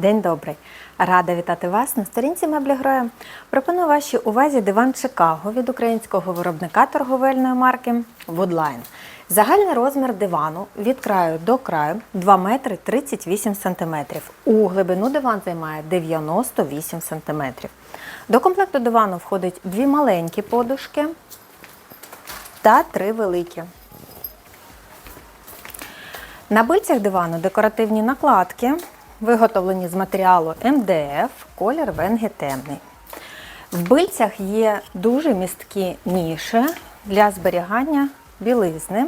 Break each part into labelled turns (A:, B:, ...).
A: День добрий! Рада вітати вас на сторінці меблі Гроя. Пропоную вашій увазі диван Чикаго від українського виробника торговельної марки Woodline. Загальний розмір дивану від краю до краю 2 метри 38 сантиметрів. У глибину диван займає 98 сантиметрів. До комплекту дивану входить дві маленькі подушки та три великі. На бильцях дивану декоративні накладки, виготовлені з матеріалу МДФ, колір венги темний. В бильцях є дуже місткі ніші для зберігання білизни.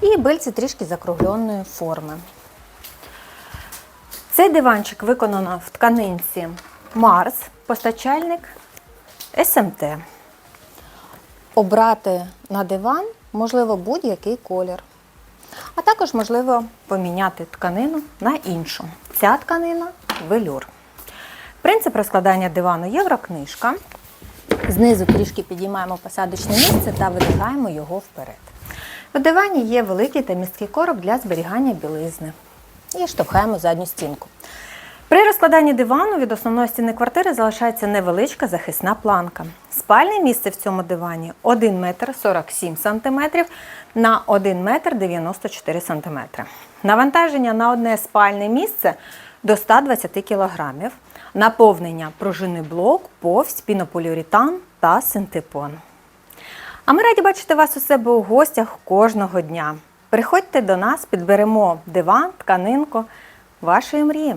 A: І бильці трішки закругленої форми. Цей диванчик виконано в тканинці Марс, постачальник СМТ. Обрати на диван можливо будь-який колір. А також можливо поміняти тканину на іншу. Ця тканина велюр. Принцип розкладання дивану єврокнижка. Знизу трішки підіймаємо посадочне місце та видихаємо його вперед. В дивані є великий та місткий короб для зберігання білизни. І штовхаємо задню стінку. При розкладанні дивану від основної стіни квартири залишається невеличка захисна планка. Спальне місце в цьому дивані 1 метр 47 см на 1 метр 94 см. Навантаження на одне спальне місце до 120 кг. Наповнення пружинний блок, повсть, пінополіуретан та синтепон. А ми раді бачити вас у себе у гостях кожного дня. Приходьте до нас, підберемо диван, тканинку вашої мрії.